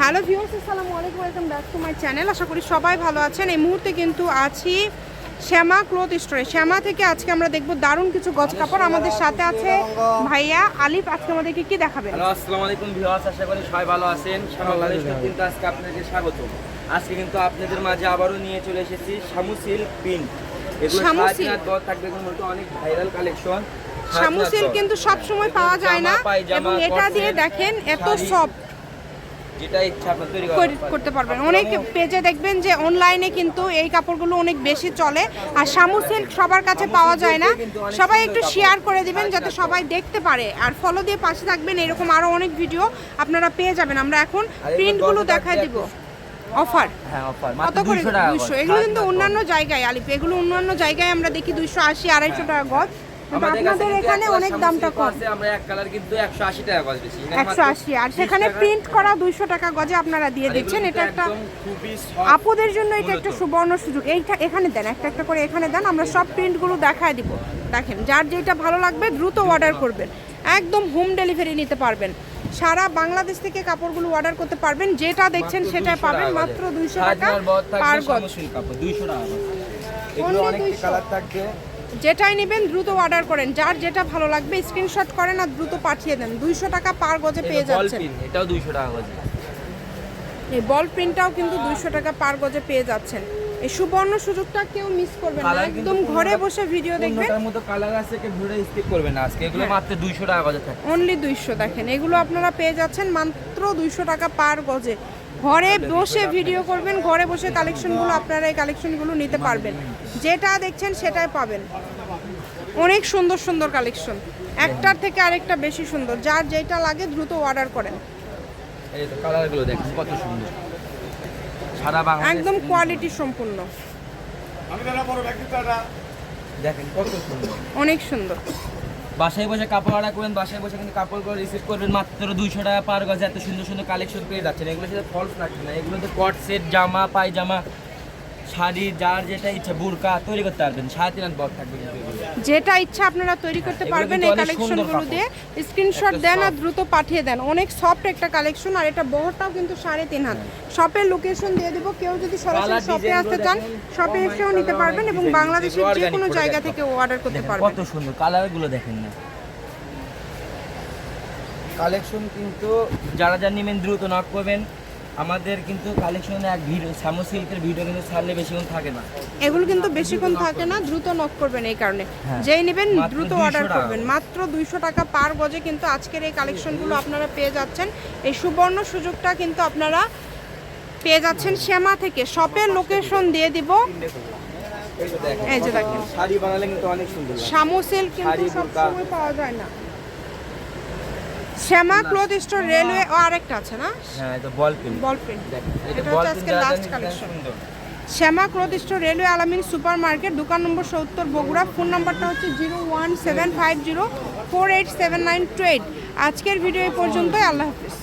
Hello viewers আসসালামু আলাইকুম welcome back to my channel. আশা করি সবাই ভালো আছেন। এই মুহূর্তে কিন্তু আছি শ্যামা ক্লথ স্টোরে। শ্যামা থেকে আজকে আমরা দেখব দারুণ কিছু গজ কাপড়। আমাদের সাথে আছে ভাইয়া আলিফ। আজকে আমাদেরকে কি দেখাবেন? হ্যালো আসসালামু আলাইকুম ভিউয়ার্স আশা করি সবাই ভালো আছেন। বাংলাদেশ কিন্তু আজকে আপনাদেরকে স্বাগত। আজকে কিন্তু আপনাদের মাঝে আবারও নিয়ে চলে এসেছি শামুসিল প্রিন্ট। এগুলো শামু সিল্ক। রাত দর থাকবে এগুলো মূলত অনেক ভাইরাল কালেকশন। শামুসিল কিন্তু সব সময় পাওয়া যায় না। এবং এটা দিয়ে দেখেন এত সব করতে পারবেন। অনেক পেজে দেখবেন যে অনলাইনে কিন্তু এই কাপড়গুলো অনেক বেশি চলে। আর শামু সিল্ক সবার কাছে পাওয়া যায় না। সবাই একটু শেয়ার করে দিবেন যাতে সবাই দেখতে পারে। আর ফলো দিয়ে পাশে থাকবেন এরকম আরও অনেক ভিডিও আপনারা পেয়ে যাবেন। আমরা এখন প্রিন্টগুলো দেখায় দিব। অফার হ্যাঁ অফার কত করে? 200 দুইশো। এগুলো কিন্তু অন্যান্য জায়গায় আলিপ। এগুলো অন্যান্য জায়গায় আমরা দেখি দুইশো আশি আড়াইশো টাকা গজ। আপনাদের এখানে অনেক দামটা কম। আছে, আমরা এক কালার কিন্তু 180 টাকা গজ বেশি। এখানে একশো মাত্র আশি। আর সেখানে প্রিন্ট করা দুইশো টাকা গজে আপনারা দিয়ে দিচ্ছেন। এটা একটা আপুদের জন্য এটা একটা সুবর্ণ সুযোগ। এইটা এখানে দেন একটা একটা করে এখানে দেন আমরা সব প্রিন্টগুলো দেখায় দিব। দেখেন যার যেটা ভালো লাগবে দ্রুত অর্ডার করবেন। একদম হোম ডেলিভারি নিতে পারবেন। সারা বাংলাদেশ থেকে কাপড়গুলো অর্ডার করতে পারবেন। যেটা দেখছেন সেটাই পাবেন মাত্র করে। দুইশো সাত টাকা রাত পার গজ। 200 টাকা 200 কালার থাকবে। যেটাই নেবেন দ্রুত অর্ডার করেন। যার যেটা ভালো লাগবে স্ক্রিনশট করেন আর দ্রুত পাঠিয়ে দেন। দুইশো টাকা পার গজে পেয়ে যাচ্ছেন। এটাও 200 টাকা গজে। এই বল প্রিন্টটাও কিন্তু দুইশো টাকা পার গজে পেয়ে যাচ্ছেন। এই সুবর্ণ সুযোগটা কেউ মিস করবেন না। একদম ঘরে বসে ভিডিও দেখবেন। পনেরোটার মতো কালার আছে কেউ ঘুরে স্কিপ করবে না আজকে? এগুলো হ্যাঁ। মাত্র 200 টাকা গজে থাকে। অনলি দুইশো দেখেন। এগুলো আপনারা পেয়ে যাচ্ছেন মাত্র দুইশো টাকা পার গজে। ঘরে বসে ভিডিও করবেন ঘরে বসে কালেকশনগুলো আপনারা এই কালেকশনগুলো নিতে পারবেন। যেটা দেখছেন সেটাই পাবেন। অনেক সুন্দর সুন্দর কালেকশন একটার থেকে আরেকটা বেশি সুন্দর। যার যেটা লাগে দ্রুত অর্ডার করেন। এই তো কালারগুলো দেখেন কত সুন্দর। সারা বাংলাদেশ একদম কোয়ালিটি সম্পূর্ণ। দেখেন কত সুন্দর। অনেক সুন্দর। বাসায় বসে কাপড় অর্ডার করবেন বাসায় বসে কিন্তু কাপড়গুলো রিসিভ করবেন মাত্র দুইশো টাকা পার গজে এত সুন্দর সুন্দর কালেকশন পেয়ে যাচ্ছেন। এগুলো সাথে ফলস লাগছে না এগুলোতে কট সেট জামা পায়জামা শাড়ি যার যেটা ইচ্ছা বুরকা তৈরি করতে পারবেন। সাড়ে তিন হাত বড় থাকবে যেটা ইচ্ছা আপনারা তৈরি করতে পারবেন এই কালেকশনগুলো দিয়ে স্ক্রিনশট দেন আর দ্রুত পাঠিয়ে দেন। অনেক সফট একটা কালেকশন আর এটা বহরটাও কিন্তু সাড়ে তিন হাত। শপের লোকেশন দিয়ে দেবো। কেউ যদি সরাসরি শপে আসতে চান শপে এসেও নিতে পারবেন এবং বাংলাদেশের যে কোনো জায়গা থেকে অর্ডার করতে পারবেন। কত সুন্দর কালারগুলো দেখেন না। কালেকশন কিন্তু যারা যারা নেবেন দ্রুত নক করবেন। আমাদের কিন্তু কালেকশনে এক ভিডিও সামো সিল্কের ভিডিও কিন্তু ছাড়লে বেশিক্ষণ থাকে না। এগুলো কিন্তু বেশিক্ষণ থাকে না দ্রুত নক করবেন এই কারণে। হ্যাঁ। যেই নেবেন দ্রুত অর্ডার করবেন। মাত্র দুইশো টাকা পার গজে কিন্তু আজকের এই কালেকশনগুলো আপনারা পেয়ে যাচ্ছেন। এই সুবর্ণ সুযোগটা কিন্তু আপনারা পেয়ে যাচ্ছেন শ্যামা থেকে। শপের লোকেশন দিয়ে দিব। এই যে দেখেন, শাড়ি বানালে কিন্তু অনেক সুন্দর লাগে। সামোসেল কিন্তু শাড়ি, সব সময় পাওয়া যায় না। শ্যামা ক্লথ স্টোর রেলওয়ে ও আরেকটা আছে না? হ্যাঁ এটা বল পিন বল পেন এটা হচ্ছে আজকে লাস্ট। সুন্দর। Shyama cloth store railway Alamin super market দোকান নম্বর সত্তর বগুড়া। ফোন নাম্বারটা হচ্ছে zero one seven five zero four eight seven nine two eight. আজকের ভিডিও এই পর্যন্তই আল্লাহ হাফিজ।